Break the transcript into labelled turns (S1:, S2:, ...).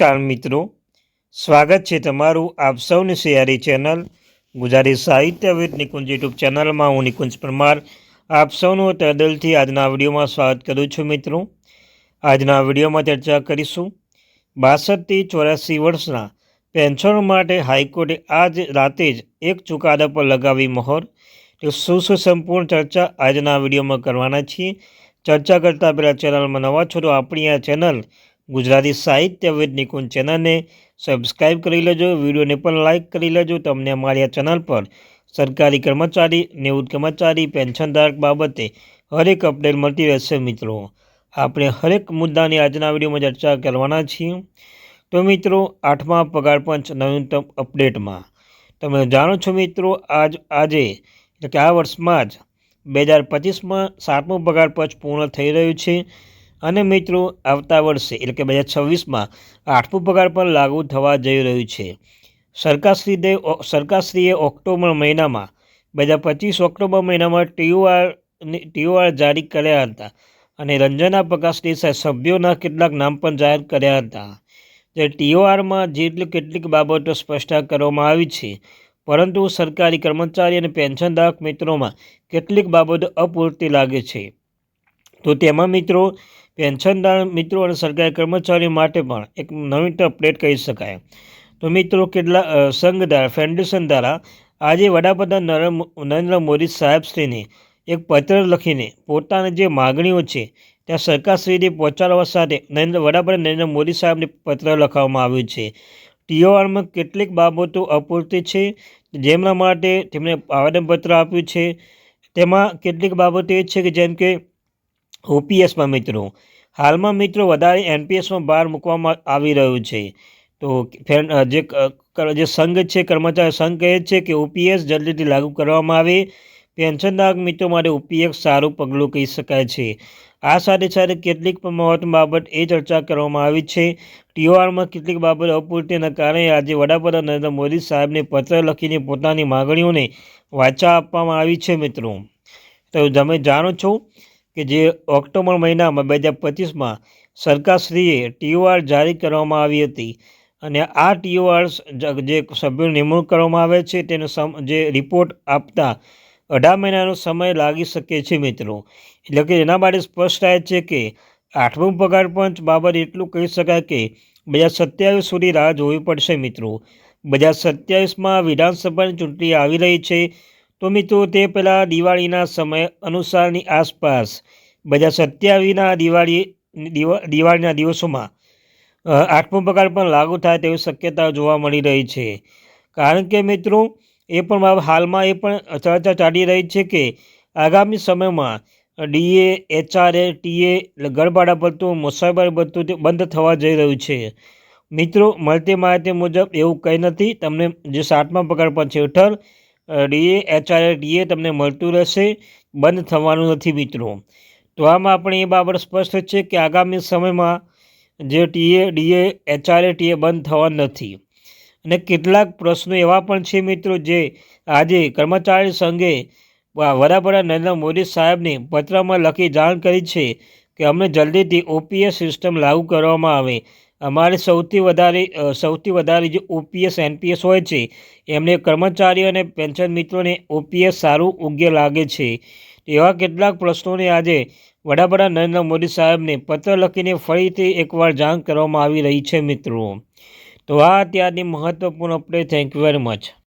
S1: નમસ્કાર મિત્રો. સ્વાગત છે તમારું આપ સૌની સિયારી ચેનલ ગુજરાતી સાહિત્યવિદ નિકુંજ યુટ્યુબ ચેનલમાં. હું નિકુંજ પરમાર આપ સૌનું તદલથી આજના વિડીયોમાં સ્વાગત કરું છું મિત્રો. આજના વિડીયોમાં ચર્ચા કરીશું બાસઠથી ચોરાસી વર્ષના પેન્શન માટે હાઈકોર્ટે આજ રાતે જ એક ચુકાદા પર લગાવી મહોર. તો શું શું સંપૂર્ણ ચર્ચા આજના વિડીયોમાં કરવાના છીએ? ચર્ચા કરતાં પહેલાં ચેનલમાં નવા છો તો આપણી આ ચેનલ ગુજરાતી સાહિત્ય વિદ નિકુંજ ચેનલને સબસ્ક્રાઈબ કરી લેજો. વિડીયોને પણ લાઇક કરી લેજો. તમને અમારી આ ચેનલ પર સરકારી કર્મચારી નિવૃત્ત કર્મચારી પેન્શનધારક બાબતે હરેક અપડેટ મળતી રહેશે મિત્રો. આપણે હરેક મુદ્દાની આજના વિડીયોમાં ચર્ચા કરવાના છીએ. તો મિત્રો, આઠમા પગાર પંચ નવીનતમ અપડેટમાં તમે જાણો છો મિત્રો, આજ, આજે, એટલે કે આ વર્ષમાં જ બે હજાર પચીસમાં સાતમું પગાર પંચ પૂર્ણ થઈ રહ્યું છે. અને મિત્રો, આવતા વર્ષે, એટલે કે બે હજાર છવ્વીસમાં, આઠમું પગાર પણ લાગુ થવા જઈ રહ્યું છે. સરકારશ્રી સરકારશ્રીએ ઓક્ટોબર મહિનામાં, બે હજાર પચીસ ઓક્ટોબર મહિનામાં ટીઓઆર ટીઓઆર જારી કર્યા હતા અને રંજના પ્રકાશની સભ્યોના કેટલાક નામ પણ જાહેર કર્યા હતા. જે ટીઓઆરમાં જેટલી કેટલીક બાબતો સ્પષ્ટ કરવામાં આવી છે, પરંતુ સરકારી કર્મચારી અને પેન્શનધારક મિત્રોમાં કેટલીક બાબતો અપૂરતી લાગે છે. તો તેમાં મિત્રો પેન્શનદાર મિત્રો અને સરકારી કર્મચારીઓ માટે પણ એક નવીન અપડેટ કહી શકાય. તો મિત્રો, કેટલા સંઘ દ્વારા ફેડરેશન દ્વારા આજે વડાપ્રધાન નરેન્દ્ર મોદી સાહેબશ્રીને એક પત્ર લખીને પોતાની જે માગણીઓ છે, ત્યાં સરકારશ્રીને પહોંચાડવા સાથે નરેન્દ્ર, વડાપ્રધાન નરેન્દ્ર મોદી સાહેબને પત્ર લખવામાં આવ્યું છે. ટીઓઆરમાં કેટલીક બાબતો અપૂરતી છે, જેમના માટે તેમણે આવેદનપત્ર આપ્યું છે. તેમાં કેટલીક બાબતો એ છે કે જેમ કે ઓપીએસમાં મિત્રો, હાલમાં મિત્રો વધારે એનપીએસમાં બહાર મૂકવામાં આવી રહ્યું છે. તો જે જે સંઘ છે, કર્મચારી સંઘ કહે છે કે ઓપીએસ જલ્દીથી લાગુ કરવામાં આવે. પેન્શનધારક મિત્રો માટે ઓપીએસ સારું પગલું કહી શકાય છે. આ સાથે સાથે કેટલીક મહત્વની બાબત એ ચર્ચા કરવામાં આવી છે. ટીઓઆરમાં કેટલીક બાબત અપૂરતીના કારણે આજે વડાપ્રધાન નરેન્દ્ર મોદી સાહેબને પત્ર લખીને પોતાની માગણીઓને વાચા આપવામાં આવી છે મિત્રો. તો તમે જાણો છો કે જે ઓક્ટોબર મહિનામાં બે હજાર પચીસમાં સરકારશ્રીએ ટીઓઆર જારી કરવામાં આવી હતી. અને આ ટીઓઆર જે સભ્યોની નિમણૂક કરવામાં આવે છે, તેનો જે રિપોર્ટ આપતા અઢાર મહિનાનો સમય લાગી શકે છે મિત્રો. એટલે કે એના માટે સ્પષ્ટ થાય છે કે આઠમું પગાર પંચ બાબત એટલું કહી શકાય કે બે હજાર સત્યાવીસ સુધી રાહ જોવી પડશે મિત્રો. બે હજાર સત્યાવીસમાં વિધાનસભાની ચૂંટણી આવી રહી છે. તો મિત્રો, તે પહેલાં દિવાળીના સમય અનુસારની આસપાસ બજાર સત્યાવીસના દિવાળી દિવાળીના દિવસોમાં આઠમો પગાર પણ લાગુ થાય તેવી શક્યતાઓ જોવા મળી રહી છે. કારણ કે મિત્રો, એ પણ હાલમાં એ પણ ચર્ચા ચાલી રહી છે કે આગામી સમયમાં ડીએ, એચઆરએ, ટીએ ગરબાડા પડતું મુસાફર તે બંધ થવા જઈ રહ્યું છે. મિત્રો, મળતી માહિતી મુજબ એવું કંઈ નથી, તમને જે સાતમા પગાર પણ છે, હેઠળ ડીએ, એચઆરએ, ડીએ તમને મળતું રહેશે. બંધ થવાનું નથી મિત્રો. તો આમાં આપણે એ બાબત સ્પષ્ટ છે કે આગામી સમયમાં જે ટીએ, ડીએ, એચઆરએ, ટીએ બંધ થવા નથી. અને કેટલાક પ્રશ્નો એવા પણ છે મિત્રો જે આજે કર્મચારી સંઘે વડાપ્રધાન નરેન્દ્ર મોદી સાહેબને પત્રમાં લખી જાણ કરી છે કે અમને જલ્દીથી ઓપીએસ સિસ્ટમ લાગુ કરવામાં આવે. અમારે સૌથી વધારે સૌથી વધારે જે ઓપીએસ એનપીએસ હોય છે, એમને કર્મચારીઓ અને પેન્શન મિત્રોને ઓપીએસ સારું યોગ્ય લાગે છે. એવા કેટલાક પ્રશ્નોને આજે વડાપ્રધાન નરેન્દ્ર મોદી સાહેબને પત્ર લખીને ફરીથી એકવાર જાણ કરવામાં આવી રહી છે, મિત્રો. તો આ ત્યારની મહત્ત્વપૂર્ણ update thank you very much